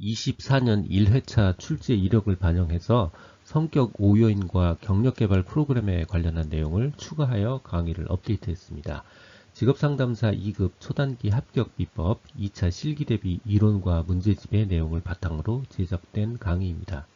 24년 1회차 출제 이력을 반영해서 성격 5요인과 경력개발 프로그램에 관련한 내용을 추가하여 강의를 업데이트했습니다. 직업상담사 2급 초단기 합격 비법 2차 실기 대비 이론과 문제집의 내용을 바탕으로 제작된 강의입니다.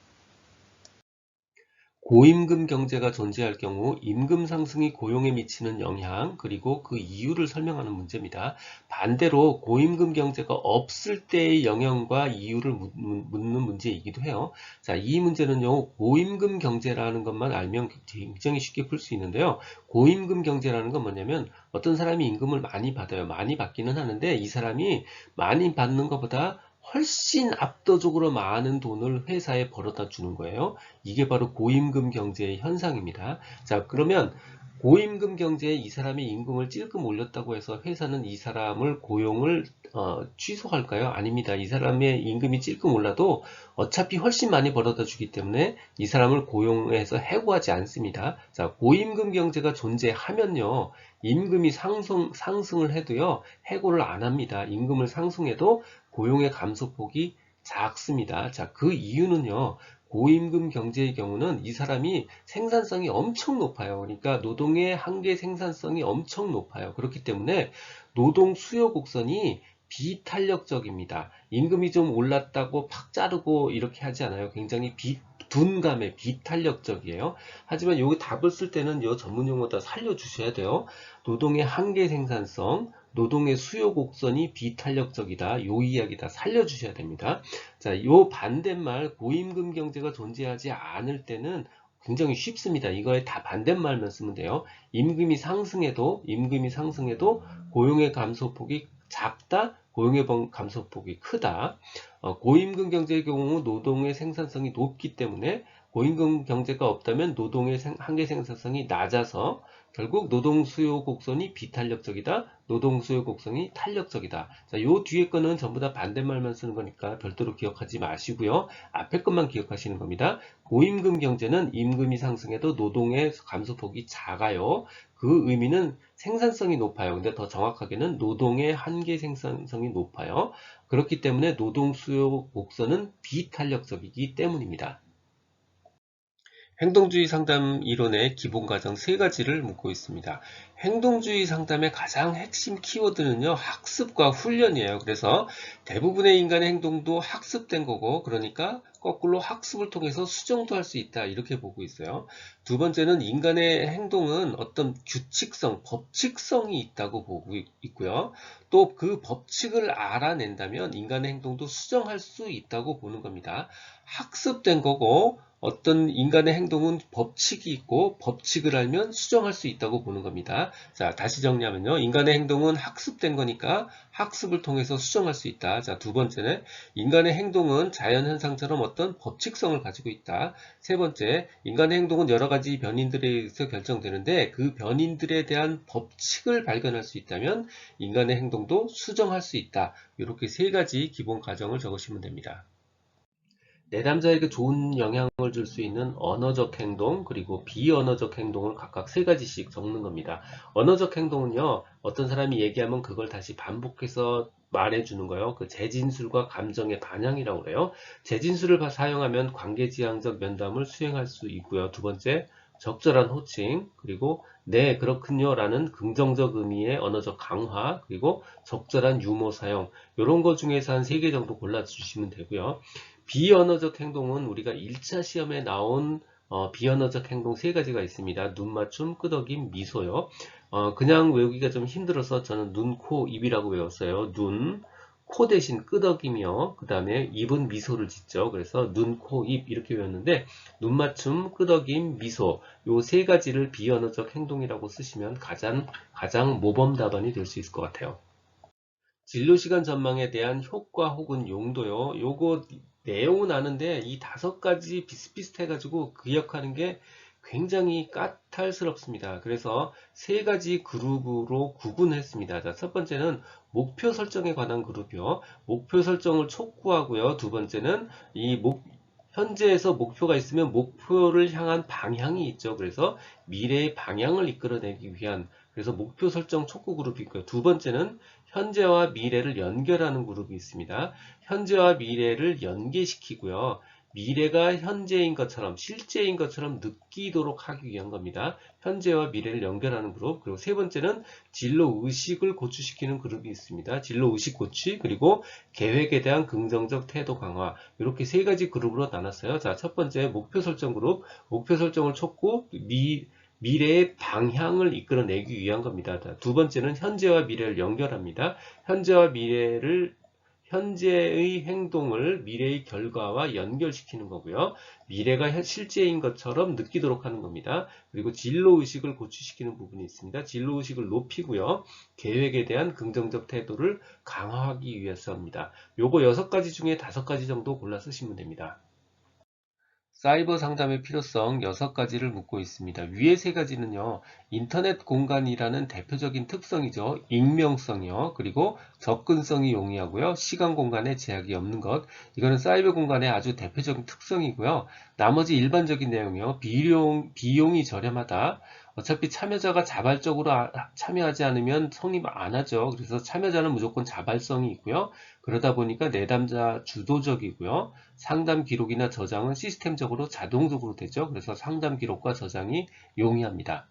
고임금 경제가 존재할 경우 임금 상승이 고용에 미치는 영향 그리고 그 이유를 설명하는 문제입니다. 반대로 고임금 경제가 없을 때의 영향과 이유를 묻는 문제이기도 해요. 자, 이 문제는요. 고임금 경제라는 것만 알면 굉장히 쉽게 풀 수 있는데요. 고임금 경제라는 건 뭐냐면 어떤 사람이 임금을 많이 받아요. 많이 받기는 하는데 이 사람이 많이 받는 것보다 훨씬 압도적으로 많은 돈을 회사에 벌어다 주는 거예요. 이게 바로 고임금 경제의 현상입니다. 자, 그러면 고임금 경제에 이 사람이 임금을 찔끔 올렸다고 해서 회사는 이 사람을 고용을 어, 취소할까요? 아닙니다. 이 사람의 임금이 찔끔 올라도 어차피 훨씬 많이 벌어다 주기 때문에 이 사람을 고용해서 해고하지 않습니다. 자, 고임금 경제가 존재하면요. 임금이 상승, 상승을 해도요. 해고를 안 합니다. 임금을 상승해도 고용의 감소폭이 작습니다. 자, 그 이유는요. 고임금 경제의 경우는 이 사람이 생산성이 엄청 높아요. 그러니까 노동의 한계 생산성이 엄청 높아요. 그렇기 때문에 노동 수요 곡선이 비탄력적입니다. 임금이 좀 올랐다고 팍 자르고 이렇게 하지 않아요. 굉장히 비, 둔감해 비탄력적이에요. 하지만 여기 답을 쓸 때는 이 전문 용어 다 살려주셔야 돼요. 노동의 한계 생산성, 노동의 수요 곡선이 비탄력적이다. 요 이야기 다 살려주셔야 됩니다. 자, 요 반대말 고임금 경제가 존재하지 않을 때는 굉장히 쉽습니다. 이거에 다 반대말만 쓰면 돼요. 임금이 상승해도 임금이 상승해도 고용의 감소폭이 작다. 고용의 감소폭이 크다. 어, 고임금 경제의 경우 노동의 생산성이 높기 때문에 고임금 경제가 없다면 노동의 한계 생산성이 낮아서 결국 노동 수요 곡선이 비탄력적이다. 노동 수요 곡선이 탄력적이다. 자, 요 뒤에 거는 전부 다 반대말만 쓰는 거니까 별도로 기억하지 마시고요. 앞에 것만 기억하시는 겁니다. 고임금 경제는 임금이 상승해도 노동의 감소폭이 작아요. 그 의미는 생산성이 높아요. 근데 더 정확하게는 노동의 한계 생산성이 높아요. 그렇기 때문에 노동 수요 곡선은 비탄력적이기 때문입니다. 행동주의 상담 이론의 기본 과정 세 가지를 묻고 있습니다. 행동주의 상담의 가장 핵심 키워드는요, 학습과 훈련이에요. 그래서 대부분의 인간의 행동도 학습된 거고, 그러니까 거꾸로 학습을 통해서 수정도 할 수 있다. 이렇게 보고 있어요. 두 번째는 인간의 행동은 어떤 규칙성, 법칙성이 있다고 보고 있고요. 또 그 법칙을 알아낸다면 인간의 행동도 수정할 수 있다고 보는 겁니다. 학습된 거고, 어떤 인간의 행동은 법칙이 있고 법칙을 알면 수정할 수 있다고 보는 겁니다. 자, 다시 정리하면요. 인간의 행동은 학습된 거니까 학습을 통해서 수정할 수 있다. 자, 두 번째는 인간의 행동은 자연 현상처럼 어떤 법칙성을 가지고 있다. 세 번째, 인간의 행동은 여러 가지 변인들에 의해서 결정되는데 그 변인들에 대한 법칙을 발견할 수 있다면 인간의 행동도 수정할 수 있다. 이렇게 세 가지 기본 가정을 적으시면 됩니다. 내담자에게 좋은 영향을 줄 수 있는 언어적 행동 그리고 비언어적 행동을 각각 세 가지씩 적는 겁니다. 언어적 행동은요 어떤 사람이 얘기하면 그걸 다시 반복해서 말해주는 거예요. 그 재진술과 감정의 반향이라고 그래요. 재진술을 사용하면 관계지향적 면담을 수행할 수 있고요. 두 번째 적절한 호칭 그리고 네 그렇군요 라는 긍정적 의미의 언어적 강화 그리고 적절한 유머 사용 이런 것 중에서 한 세 개 정도 골라주시면 되고요. 비언어적 행동은 우리가 1차 시험에 나온 어, 비언어적 행동 세 가지가 있습니다. 눈 맞춤, 끄덕임, 미소요. 어, 그냥 외우기가 좀 힘들어서 저는 눈, 코, 입이라고 외웠어요. 눈, 코 대신 끄덕이며 그 다음에 입은 미소를 짓죠. 그래서 눈, 코, 입 이렇게 외웠는데 눈 맞춤, 끄덕임, 미소 요 세 가지를 비언어적 행동이라고 쓰시면 가장 가장 모범 답안이 될 수 있을 것 같아요. 진로시간 전망에 대한 효과 혹은 용도요. 요거 내용은 아는데 이 다섯 가지 비슷비슷해 가지고 기억하는 게 굉장히 까탈스럽습니다. 그래서 세 가지 그룹으로 구분했습니다. 자, 첫 번째는 목표 설정에 관한 그룹이요. 목표 설정을 촉구하고요. 두 번째는 이 목, 현재에서 목표가 있으면 목표를 향한 방향이 있죠. 그래서 미래의 방향을 이끌어내기 위한 그래서 목표 설정 촉구 그룹이 있고요. 두 번째는 현재와 미래를 연결하는 그룹이 있습니다. 현재와 미래를 연계시키고요. 미래가 현재인 것처럼 실제인 것처럼 느끼도록 하기 위한 겁니다. 현재와 미래를 연결하는 그룹 그리고 세 번째는 진로 의식을 고취시키는 그룹이 있습니다. 진로 의식 고취 그리고 계획에 대한 긍정적 태도 강화 이렇게 세 가지 그룹으로 나눴어요. 자, 첫 번째 목표 설정 그룹 목표 설정을 촉구 미 미래의 방향을 이끌어내기 위한 겁니다. 두 번째는 현재와 미래를 연결합니다. 현재와 미래를 현재의 행동을 미래의 결과와 연결시키는 거고요. 미래가 실제인 것처럼 느끼도록 하는 겁니다. 그리고 진로의식을 고취시키는 부분이 있습니다. 진로의식을 높이고요. 계획에 대한 긍정적 태도를 강화하기 위해서입니다. 요거 여섯 가지 중에 다섯 가지 정도 골라 쓰시면 됩니다. 사이버 상담의 필요성 6가지를 묻고 있습니다. 위에 세 가지는요. 인터넷 공간이라는 대표적인 특성이죠. 익명성이요. 그리고 접근성이 용이하고요. 시간 공간에 제약이 없는 것. 이거는 사이버 공간의 아주 대표적인 특성이고요. 나머지 일반적인 내용이요. 비용, 비용이 저렴하다. 어차피 참여자가 자발적으로 아, 참여하지 않으면 성립 안 하죠. 그래서 참여자는 무조건 자발성이 있고요. 그러다 보니까 내담자 주도적이고요. 상담 기록이나 저장은 시스템적으로 자동적으로 되죠. 그래서 상담 기록과 저장이 용이합니다.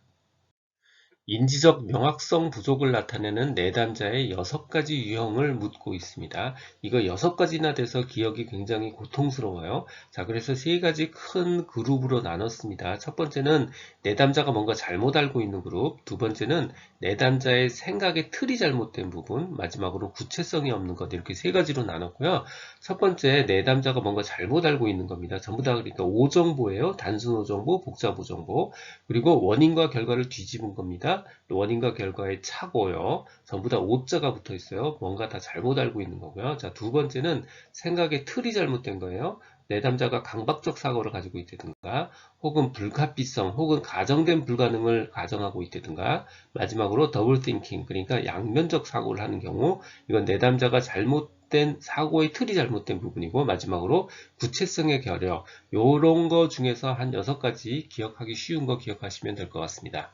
인지적 명확성 부족을 나타내는 내담자의 여섯 가지 유형을 묻고 있습니다. 이거 여섯 가지나 돼서 기억이 굉장히 고통스러워요. 자, 그래서 세 가지 큰 그룹으로 나눴습니다. 첫 번째는 내담자가 뭔가 잘못 알고 있는 그룹, 두 번째는 내담자의 생각의 틀이 잘못된 부분, 마지막으로 구체성이 없는 것 이렇게 세 가지로 나눴고요. 첫 번째 내담자가 뭔가 잘못 알고 있는 겁니다. 전부 다 그러니까 오정보예요. 단순 오정보, 복잡 오정보, 그리고 원인과 결과를 뒤집은 겁니다. 원인과 결과의 차고요. 전부 다 오자가 붙어 있어요. 뭔가 다 잘못 알고 있는 거고요. 자, 두 번째는 생각의 틀이 잘못된 거예요. 내담자가 강박적 사고를 가지고 있다든가 혹은 불가피성 혹은 가정된 불가능을 가정하고 있다든가 마지막으로 더블 띵킹 그러니까 양면적 사고를 하는 경우 이건 내담자가 잘못 된 사고의 틀이 잘못된 부분이고 마지막으로 구체성의 결여 요런 거 중에서 한 여섯 가지 기억하기 쉬운 거 기억하시면 될 것 같습니다.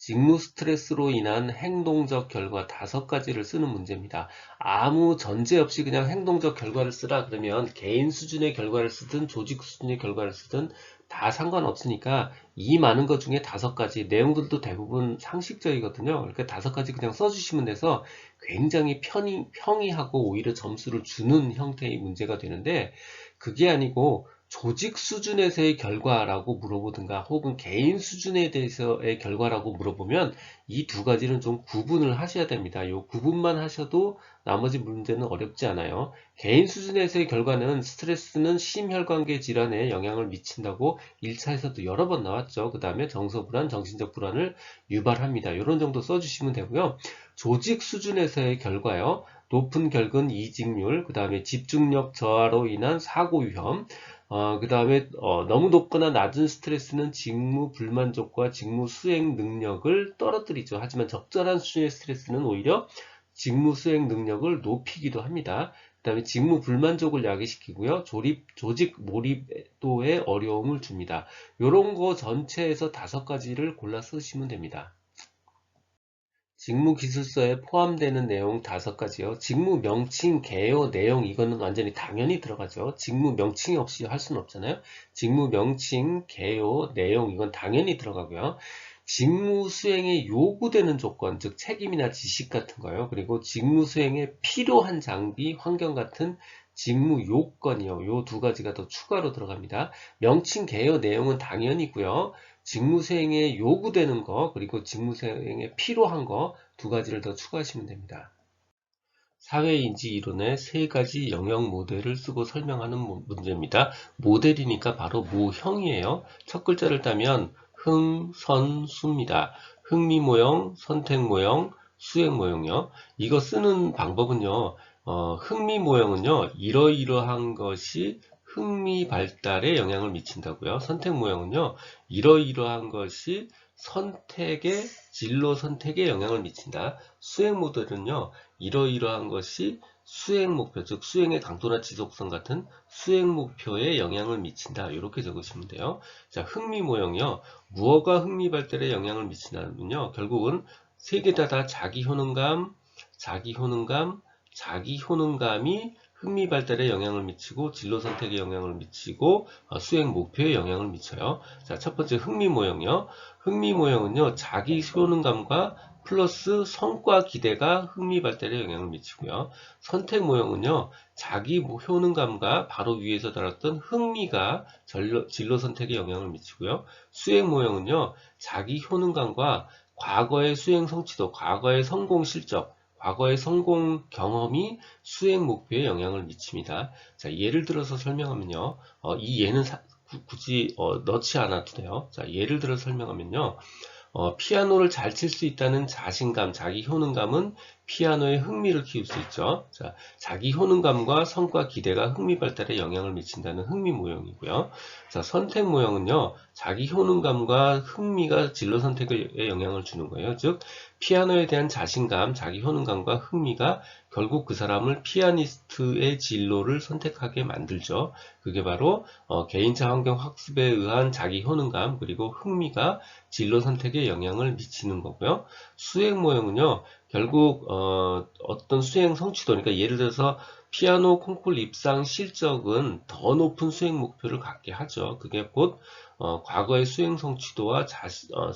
직무 스트레스로 인한 행동적 결과 다섯 가지를 쓰는 문제입니다. 아무 전제 없이 그냥 행동적 결과를 쓰라 그러면 개인 수준의 결과를 쓰든 조직 수준의 결과를 쓰든 다 상관없으니까 이 많은 것 중에 다섯 가지 내용들도 대부분 상식적이거든요. 그러니까 다섯 가지 그냥 써주시면 돼서 굉장히 편히, 평이하고 오히려 점수를 주는 형태의 문제가 되는데 그게 아니고 조직 수준에서의 결과라고 물어보든가 혹은 개인 수준에 대해서의 결과라고 물어보면 이 두 가지는 좀 구분을 하셔야 됩니다. 이 구분만 하셔도 나머지 문제는 어렵지 않아요. 개인 수준에서의 결과는 스트레스는 심혈관계 질환에 영향을 미친다고 1차에서도 여러 번 나왔죠. 그 다음에 정서불안, 정신적 불안을 유발합니다. 이런 정도 써주시면 되고요. 조직 수준에서의 결과요. 높은 결근 이직률, 그 다음에 집중력 저하로 인한 사고 위험, 어, 그 다음에 어, 너무 높거나 낮은 스트레스는 직무 불만족과 직무 수행 능력을 떨어뜨리죠. 하지만 적절한 수준의 스트레스는 오히려 직무 수행 능력을 높이기도 합니다. 그 다음에 직무 불만족을 야기시키고요. 조립, 조직 몰입도에 어려움을 줍니다. 이런 거 전체에서 다섯 가지를 골라 쓰시면 됩니다. 직무 기술서에 포함되는 내용 다섯 가지요. 직무 명칭, 개요, 내용 이거는 완전히 당연히 들어가죠. 직무 명칭이 없이 할 수는 없잖아요. 직무 명칭, 개요, 내용 이건 당연히 들어가고요. 직무 수행에 요구되는 조건, 즉 책임이나 지식 같은 거요. 그리고 직무 수행에 필요한 장비, 환경 같은 직무 요건이요. 요 두 가지가 더 추가로 들어갑니다. 명칭, 개요, 내용은 당연히고요. 직무 수행에 요구되는 거 그리고 직무 수행에 필요한 거 두 가지를 더 추가하시면 됩니다. 사회인지 이론의 세 가지 영역 모델을 쓰고 설명하는 문제입니다. 모델이니까 바로 모형이에요. 첫 글자를 따면 흥, 선, 수입니다. 흥미 모형, 선택 모형, 수행 모형이요. 이거 쓰는 방법은요. 어, 흥미 모형은요. 이러이러한 것이 흥미 발달에 영향을 미친다고요. 선택 모형은요. 이러이러한 것이 선택의 진로 선택에 영향을 미친다. 수행 모델은요. 이러이러한 것이 수행 목표, 즉 수행의 강도나 지속성 같은 수행 목표에 영향을 미친다. 이렇게 적으시면 돼요. 자, 흥미 모형이요. 무엇과 흥미 발달에 영향을 미치냐면요. 결국은 세 개 다 다 자기 효능감, 자기 효능감, 자기 효능감이 흥미 발달에 영향을 미치고 진로 선택에 영향을 미치고 어, 수행 목표에 영향을 미쳐요. 자, 첫 번째 흥미 모형이요. 흥미 모형은요. 자기 효능감과 플러스 성과 기대가 흥미 발달에 영향을 미치고요. 선택 모형은요. 자기 효능감과 바로 위에서 다뤘던 흥미가 진로, 진로 선택에 영향을 미치고요. 수행 모형은요. 자기 효능감과 과거의 수행 성취도, 과거의 성공 실적, 과거의 성공 경험이 수행 목표에 영향을 미칩니다. 자, 예를 들어서 설명하면요. 어, 이 예는 사, 굳이 어, 넣지 않아도 돼요. 자, 예를 들어 설명하면요. 어, 피아노를 잘 칠 수 있다는 자신감, 자기 효능감은 피아노의 흥미를 키울 수 있죠. 자, 자기 효능감과 성과 기대가 흥미 발달에 영향을 미친다는 흥미 모형이고요. 자, 선택 모형은요, 자기 효능감과 흥미가 진로 선택에 영향을 주는 거예요. 즉, 피아노에 대한 자신감, 자기 효능감과 흥미가 결국 그 사람을 피아니스트의 진로를 선택하게 만들죠. 그게 바로 어, 개인차 환경 학습에 의한 자기 효능감 그리고 흥미가 진로 선택에 영향을 미치는 거고요. 수행 모형은요. 결국 어, 떤 수행 성취도 그러니까 예를 들어서 피아노 콩쿨 입상 실적은 더 높은 수행 목표를 갖게 하죠. 그게 곧 어, 과거의 수행 성취도와 자, 어,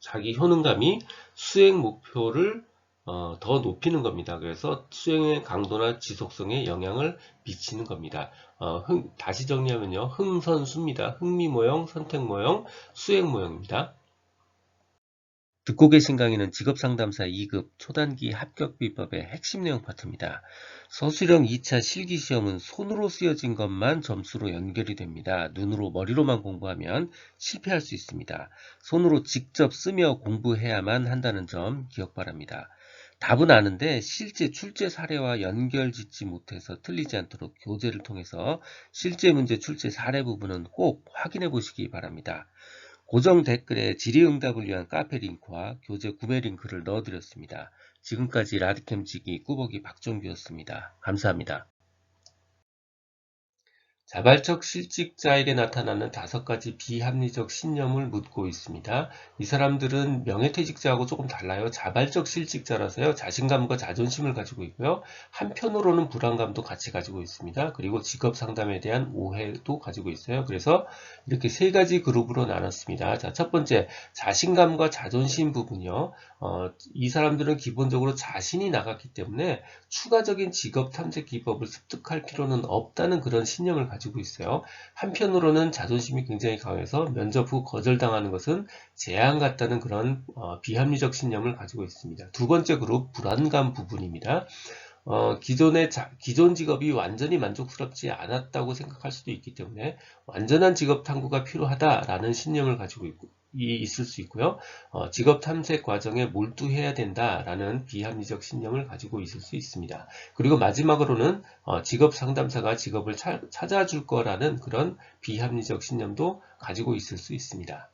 자기 효능감이 수행 목표를 어, 더 높이는 겁니다. 그래서 수행의 강도나 지속성에 영향을 미치는 겁니다. 어, 흥, 다시 정리하면요. 흥선수입니다. 흥미 모형, 선택 모형, 수행 모형입니다. 듣고 계신 강의는 직업상담사 2급 초단기 합격 비법의 핵심 내용 파트입니다. 서술형 2차 실기시험은 손으로 쓰여진 것만 점수로 연결이 됩니다. 눈으로 머리로만 공부하면 실패할 수 있습니다. 손으로 직접 쓰며 공부해야만 한다는 점 기억 바랍니다. 답은 아는데 실제 출제 사례와 연결 짓지 못해서 틀리지 않도록 교재를 통해서 실제 문제 출제 사례 부분은 꼭 확인해 보시기 바랍니다. 고정 댓글에 질의응답을 위한 카페 링크와 교재 구매 링크를 넣어드렸습니다. 지금까지 라디캠지기 꾸벅이 박종규였습니다. 감사합니다. 자발적 실직자에게 나타나는 다섯 가지 비합리적 신념을 묻고 있습니다. 이 사람들은 명예퇴직자하고 조금 달라요. 자발적 실직자라서요. 자신감과 자존심을 가지고 있고요. 한편으로는 불안감도 같이 가지고 있습니다. 그리고 직업 상담에 대한 오해도 가지고 있어요. 그래서 이렇게 세 가지 그룹으로 나눴습니다. 자, 첫 번째, 자신감과 자존심 부분이요. 어, 이 사람들은 기본적으로 자신이 나갔기 때문에 추가적인 직업 탐색 기법을 습득할 필요는 없다는 그런 신념을 가지고 가지고 있어요. 한편으로는 자존심이 굉장히 강해서 면접 후 거절당하는 것은 재앙 같다는 그런 어, 비합리적 신념을 가지고 있습니다. 두 번째 그룹 불안감 부분입니다. 어, 기존의 자, 기존 직업이 완전히 만족스럽지 않았다고 생각할 수도 있기 때문에 완전한 직업 탐구가 필요하다라는 신념을 가지고 있고, 있을 수 있고요. 어, 직업 탐색 과정에 몰두해야 된다라는 비합리적 신념을 가지고 있을 수 있습니다. 그리고 마지막으로는 어, 직업 상담사가 직업을 차, 찾아줄 거라는 그런 비합리적 신념도 가지고 있을 수 있습니다.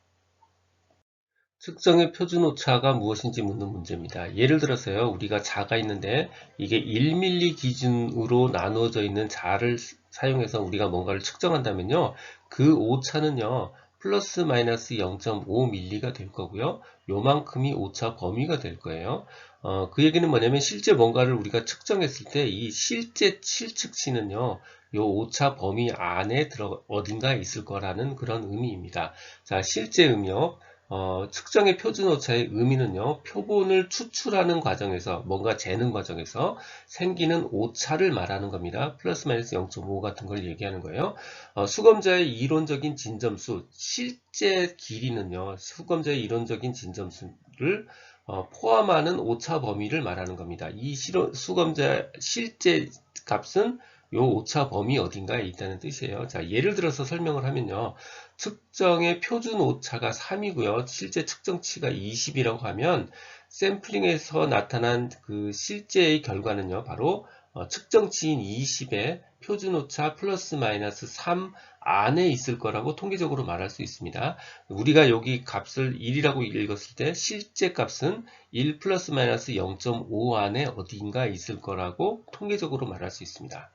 측정의 표준 오차가 무엇인지 묻는 문제입니다. 예를 들어서요, 우리가 자가 있는데 이게 1mm 기준으로 나누어져 있는 자를 사용해서 우리가 뭔가를 측정한다면요, 그 오차는요, 플러스 마이너스 0.5mm가 될 거고요. 요만큼이 오차 범위가 될 거예요. 어, 그 얘기는 뭐냐면 실제 뭔가를 우리가 측정했을 때 이 실제 실측치는요. 요 오차 범위 안에 들어 어딘가 있을 거라는 그런 의미입니다. 자, 실제 의미요. 어, 측정의 표준 오차의 의미는요, 표본을 추출하는 과정에서, 뭔가 재는 과정에서 생기는 오차를 말하는 겁니다. 플러스 마이너스 0.5 같은 걸 얘기하는 거예요. 어, 수검자의 이론적인 진점수, 실제 길이는요, 수검자의 이론적인 진점수를 어, 포함하는 오차 범위를 말하는 겁니다. 이 실험, 수검자 실제 값은 요 오차 범위 어딘가에 있다는 뜻이에요. 자, 예를 들어서 설명을 하면요. 측정의 표준 오차가 3이고요. 실제 측정치가 20이라고 하면 샘플링에서 나타난 그 실제의 결과는요. 바로 어, 측정치인 20의 표준 오차 플러스 마이너스 3 안에 있을 거라고 통계적으로 말할 수 있습니다. 우리가 여기 값을 1이라고 읽었을 때 실제 값은 1 플러스 마이너스 0.5 안에 어딘가 있을 거라고 통계적으로 말할 수 있습니다.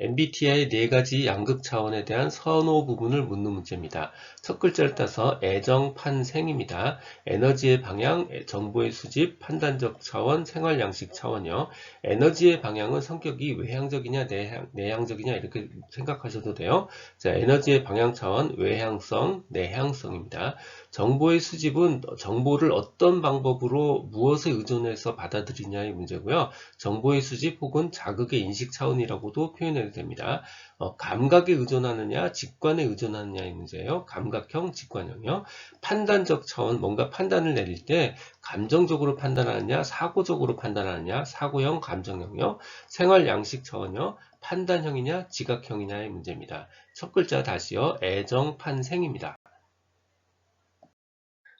MBTI 네 가지 양극 차원에 대한 선호 부분을 묻는 문제입니다. 첫 글자를 따서 애정 판생입니다. 에너지의 방향, 정보의 수집, 판단적 차원, 생활 양식 차원이요. 에너지의 방향은 성격이 외향적이냐 내향, 적이냐 이렇게 생각하셔도 돼요. 자, 에너지의 방향 차원, 외향성, 내향성입니다. 정보의 수집은 정보를 어떤 방법으로 무엇에 의존해서 받아들이냐의 문제고요. 정보의 수집 혹은 자극의 인식 차원이라고도 표현해 도 됩니다. 어, 감각에 의존하느냐, 직관에 의존하느냐의 문제예요. 감각형, 직관형이요. 판단적 차원, 뭔가 판단을 내릴 때 감정적으로 판단하느냐, 사고적으로 판단하느냐, 사고형, 감정형이요. 생활 양식 차원이요. 판단형이냐, 지각형이냐의 문제입니다. 첫 글자 다시요. 애정 판생입니다.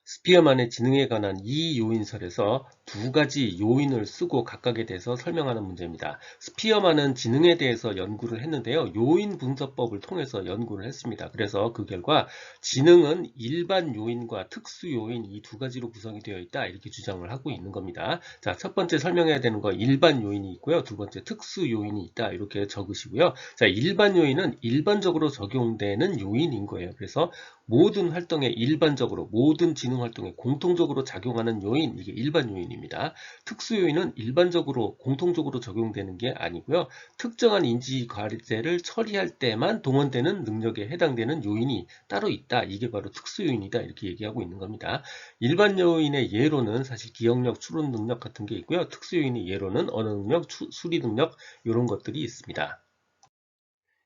스피어만의 지능에 관한 이 요인설에서 두 가지 요인을 쓰고 각각에 대해서 설명하는 문제입니다. 스피어만은 지능에 대해서 연구를 했는데요. 요인 분석법을 통해서 연구를 했습니다. 그래서 그 결과 지능은 일반 요인과 특수 요인 이 두 가지로 구성이 되어 있다 이렇게 주장을 하고 있는 겁니다. 자, 첫 번째 설명해야 되는 거 일반 요인이 있고요. 두 번째 특수 요인이 있다 이렇게 적으시고요. 자, 일반 요인은 일반적으로 적용되는 요인인 거예요. 그래서 모든 활동에 일반적으로 모든 지능 활동에 공통적으로 작용하는 요인 이게 일반 요인입니다. 특수 요인은 일반적으로 공통적으로 적용되는 게 아니고요. 특정한 인지 과제를 처리할 때만 동원되는 능력에 해당되는 요인이 따로 있다. 이게 바로 특수 요인이다. 이렇게 얘기하고 있는 겁니다. 일반 요인의 예로는 사실 기억력, 추론 능력 같은 게 있고요. 특수 요인의 예로는 언어 능력, 수리 능력 이런 것들이 있습니다.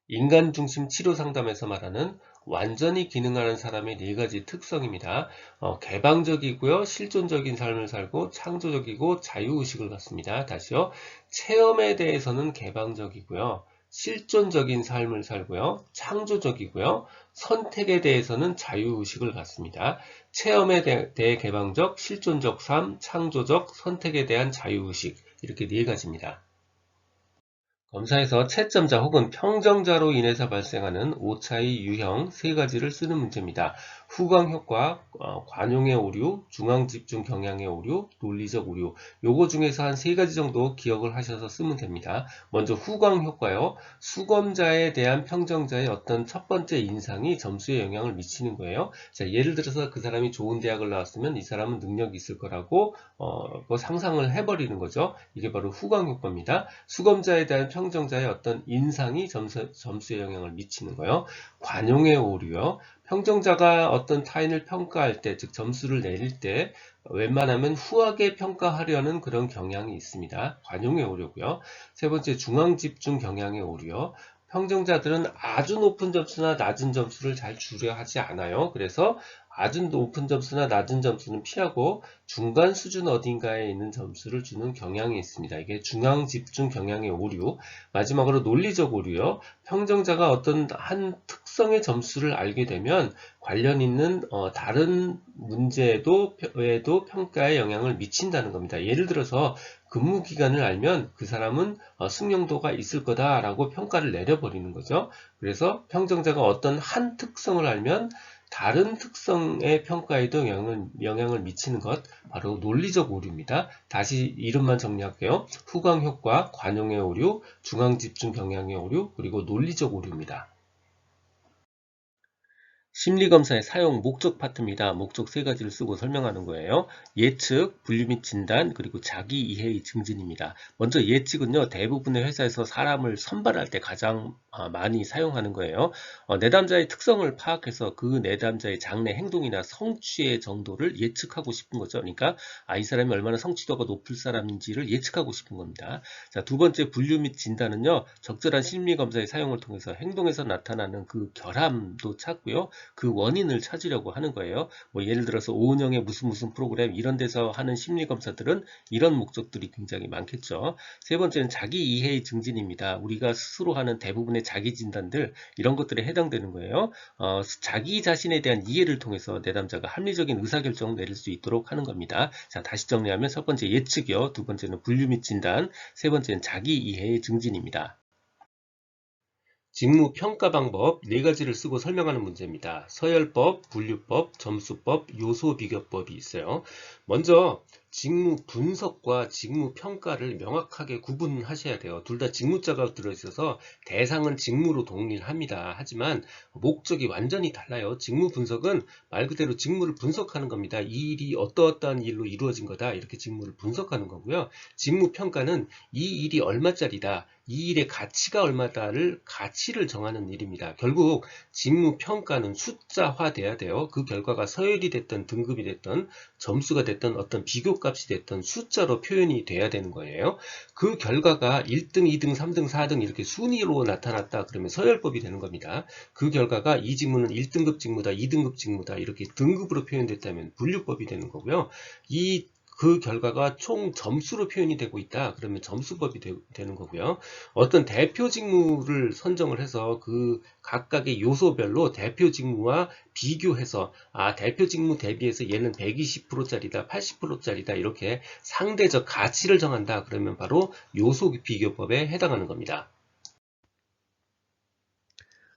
인간 중심 치료 상담에서 말하는 완전히 기능하는 사람의 네 가지 특성입니다. 어, 개방적이고요. 실존적인 삶을 살고 창조적이고 자유의식을 갖습니다. 다시요. 체험에 대해서는 개방적이고요. 실존적인 삶을 살고요. 창조적이고요. 선택에 대해서는 자유의식을 갖습니다. 체험에 대 해 개방적, 실존적 삶, 창조적, 선택에 대한 자유의식 이렇게 네 가지입니다. 검사에서 채점자 혹은 평정자로 인해서 발생하는 오차의 유형 세 가지를 쓰는 문제입니다. 후광 효과, 어, 관용의 오류, 중앙 집중 경향의 오류, 논리적 오류. 요거 중에서 한 세 가지 정도 기억을 하셔서 쓰면 됩니다. 먼저 후광 효과요. 수검자에 대한 평정자의 어떤 첫 번째 인상이 점수에 영향을 미치는 거예요. 자, 예를 들어서 그 사람이 좋은 대학을 나왔으면 이 사람은 능력이 있을 거라고 어, 그 상상을 해버리는 거죠. 이게 바로 후광 효과입니다. 수검자에 대한 평정자의 어떤 인상이 점수, 점수에 영향을 미치는 거예요. 관용의 오류요. 평정자가 어떤 타인을 평가할 때, 즉 점수를 내릴 때 웬만하면 후하게 평가하려는 그런 경향이 있습니다. 관용의 오류고요. 세 번째 중앙집중 경향의 오류요. 평정자들은 아주 높은 점수나 낮은 점수를 잘 주려 하지 않아요. 그래서 아주 높은 점수나 낮은 점수는 피하고 중간 수준 어딘가에 있는 점수를 주는 경향이 있습니다. 이게 중앙 집중 경향의 오류. 마지막으로 논리적 오류요. 평정자가 어떤 한 특성의 점수를 알게 되면 관련 있는 어, 다른 문제도 에도 평가에 영향을 미친다는 겁니다. 예를 들어서 근무 기간을 알면 그 사람은 어, 승용도가 있을 거다라고 평가를 내려버리는 거죠. 그래서 평정자가 어떤 한 특성을 알면 다른 특성의 평가에도 영향을, 영향을 미치는 것 바로 논리적 오류입니다. 다시 이름만 정리할게요. 후광 효과, 관용의 오류, 중앙 집중 경향의 오류, 그리고 논리적 오류입니다. 심리검사의 사용 목적 파트입니다. 목적 세 가지를 쓰고 설명하는 거예요. 예측, 분류 및 진단, 그리고 자기 이해의 증진입니다. 먼저 예측은요, 대부분의 회사에서 사람을 선발할 때 가장 아, 많이 사용하는 거예요. 어, 내담자의 특성을 파악해서 그 내담자의 장래 행동이나 성취의 정도를 예측하고 싶은 거죠. 그러니까 아, 이 사람이 얼마나 성취도가 높을 사람인지를 예측하고 싶은 겁니다. 자, 두 번째 분류 및 진단은요, 적절한 심리검사의 사용을 통해서 행동에서 나타나는 그 결함도 찾고요. 그 원인을 찾으려고 하는 거예요. 뭐 예를 들어서 오은영의 무슨 무슨 프로그램 이런 데서 하는 심리검사들은 이런 목적들이 굉장히 많겠죠. 세 번째는 자기 이해의 증진입니다. 우리가 스스로 하는 대부분의 자기 진단들 이런 것들에 해당되는 거예요. 어, 자기 자신에 대한 이해를 통해서 내담자가 합리적인 의사결정을 내릴 수 있도록 하는 겁니다. 자 다시 정리하면 첫 번째 예측이요. 두 번째는 분류 및 진단, 세 번째는 자기 이해의 증진입니다. 직무 평가 방법 네 가지를 쓰고 설명하는 문제입니다. 서열법, 분류법, 점수법, 요소 비교법이 있어요. 먼저 직무 분석과 직무 평가를 명확하게 구분하셔야 돼요. 둘 다 직무자가 들어있어서 대상은 직무로 동일합니다. 하지만 목적이 완전히 달라요. 직무 분석은 말 그대로 직무를 분석하는 겁니다. 이 일이 어떠어떠한 일로 이루어진 거다. 이렇게 직무를 분석하는 거고요. 직무 평가는 이 일이 얼마짜리다. 이 일의 가치가 얼마다를 가치를 정하는 일입니다. 결국 직무 평가는 숫자화 돼야 돼요. 그 결과가 서열이 됐던 등급이 됐던 점수가 됐던 어떤 비교값이 됐던 숫자로 표현이 돼야 되는 거예요. 그 결과가 1등, 2등, 3등, 4등 이렇게 순위로 나타났다 그러면 서열법이 되는 겁니다. 그 결과가 이 직무는 1등급 직무다, 2등급 직무다 이렇게 등급으로 표현됐다면 분류법이 되는 거고요. 이 그 결과가 총 점수로 표현이 되고 있다. 그러면 점수법이 되, 는 거고요. 어떤 대표 직무를 선정을 해서 그 각각의 요소별로 대표 직무와 비교해서 아 대표 직무 대비해서 얘는 120%짜리다 80%짜리다 이렇게 상대적 가치를 정한다 그러면 바로 요소 비교법에 해당하는 겁니다.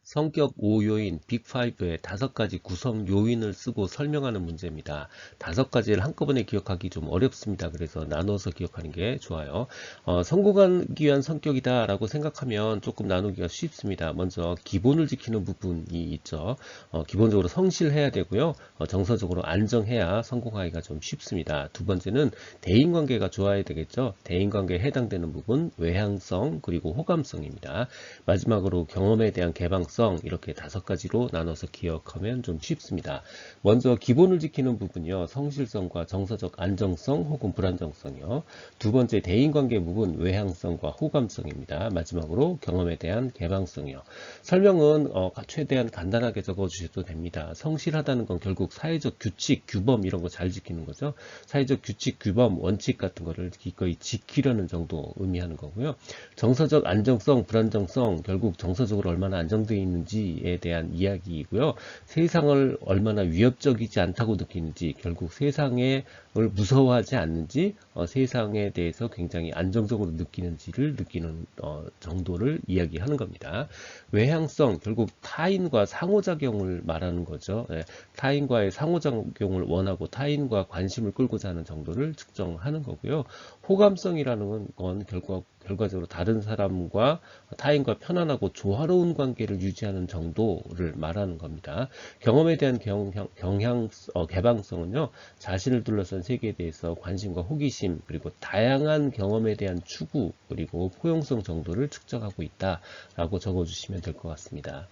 성격 5요인 빅5의 다섯 가지 구성 요인을 쓰고 설명하는 문제입니다. 다섯 가지를 한꺼번에 기억하기 좀 어렵습니다. 그래서 나눠서 기억하는 게 좋아요. 어, 성공하기 위한 성격이다 라고 생각하면 조금 나누기가 쉽습니다. 먼저 기본을 지키는 부분이 있죠. 어, 기본적으로 성실해야 되고요. 어, 정서적으로 안정해야 성공하기가 좀 쉽습니다. 두 번째는 대인관계가 좋아야 되겠죠. 대인관계에 해당되는 부분 외향성 그리고 호감성입니다. 마지막으로 경험에 대한 개방성 정성 이렇게 다섯 가지로 나눠서 기억하면 좀 쉽습니다. 먼저 기본을 지키는 부분이요. 성실성과 정서적 안정성 혹은 불안정성이요. 두 번째 대인관계 부분 외향성과 호감성입니다. 마지막으로 경험에 대한 개방성이요. 설명은 어, 최대한 간단하게 적어주셔도 됩니다. 성실하다는 건 결국 사회적 규칙, 규범 이런 거 잘 지키는 거죠. 사회적 규칙, 규범, 원칙 같은 거를 기꺼이 지키려는 정도 의미하는 거고요. 정서적 안정성, 불안정성 결국 정서적으로 얼마나 안정되어 있는지에 대한 이야기이고요. 세상을 얼마나 위협적이지 않다고 느끼는지 결국 세상을 무서워하지 않는지 어, 세상에 대해서 굉장히 안정적으로 느끼는지를 느끼는 어, 정도를 이야기하는 겁니다. 외향성 결국 타인과 상호작용을 말하는 거죠. 예, 타인과의 상호작용을 원하고 타인과 관심을 끌고자 하는 정도를 측정하는 거고요. 호감성이라는 건 결국 결과적으로 다른 사람과 타인과 편안하고 조화로운 관계를 유지하는 정도를 말하는 겁니다. 경험에 대한 경향, 경향 어, 개방성은요, 자신을 둘러싼 세계에 대해서 관심과 호기심, 그리고 다양한 경험에 대한 추구, 그리고 포용성 정도를 측정하고 있다라고 적어주시면 될 것 같습니다.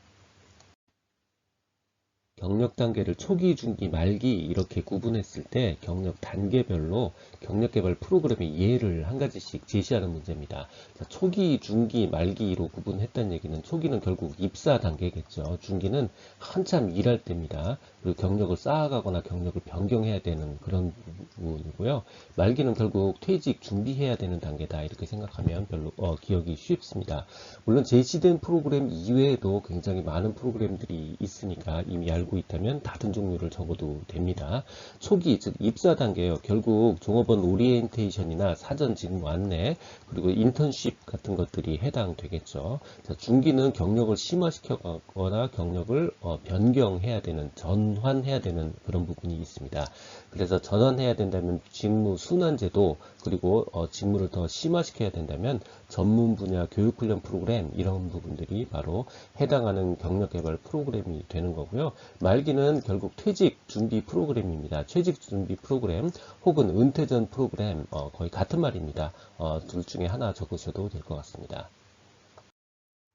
경력 단계를 초기, 중기, 말기 이렇게 구분했을 때 경력 단계별로 경력 개발 프로그램의 예를 한 가지씩 제시하는 문제입니다. 자, 초기, 중기, 말기로 구분했다는 얘기는 초기는 결국 입사 단계겠죠. 중기는 한참 일할 때입니다. 그리고 경력을 쌓아가거나 경력을 변경해야 되는 그런 부분이고요. 말기는 결국 퇴직 준비해야 되는 단계다 이렇게 생각하면 별로 어, 기억이 쉽습니다. 물론 제시된 프로그램 이외에도 굉장히 많은 프로그램들이 있으니까 이미 알고 알고 있다면 다른 종류를 적어도 됩니다. 초기, 즉 입사 단계요. 결국 종업원 오리엔테이션이나 사전 직무 안내 그리고 인턴십 같은 것들이 해당되겠죠. 자, 중기는 경력을 심화시켜거나 경력을 어, 변경해야 되는 전환해야 되는 그런 부분이 있습니다. 그래서 전환해야 된다면 직무 순환제도 그리고 어, 직무를 더 심화시켜야 된다면 전문 분야 교육훈련 프로그램 이런 부분들이 바로 해당하는 경력개발 프로그램이 되는 거고요. 말기는 결국 퇴직 준비 프로그램입니다. 퇴직 준비 프로그램 혹은 은퇴 전 프로그램 어, 거의 같은 말입니다. 어, 둘 중에 하나 적으셔도 될 것 같습니다.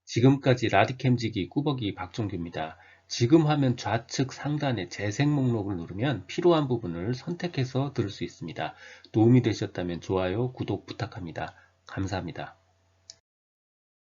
지금까지 라디캠지기 꾸벅이 박종규입니다. 지금 화면 좌측 상단의 재생 목록을 누르면 필요한 부분을 선택해서 들을 수 있습니다. 도움이 되셨다면 좋아요, 구독 부탁합니다. 감사합니다.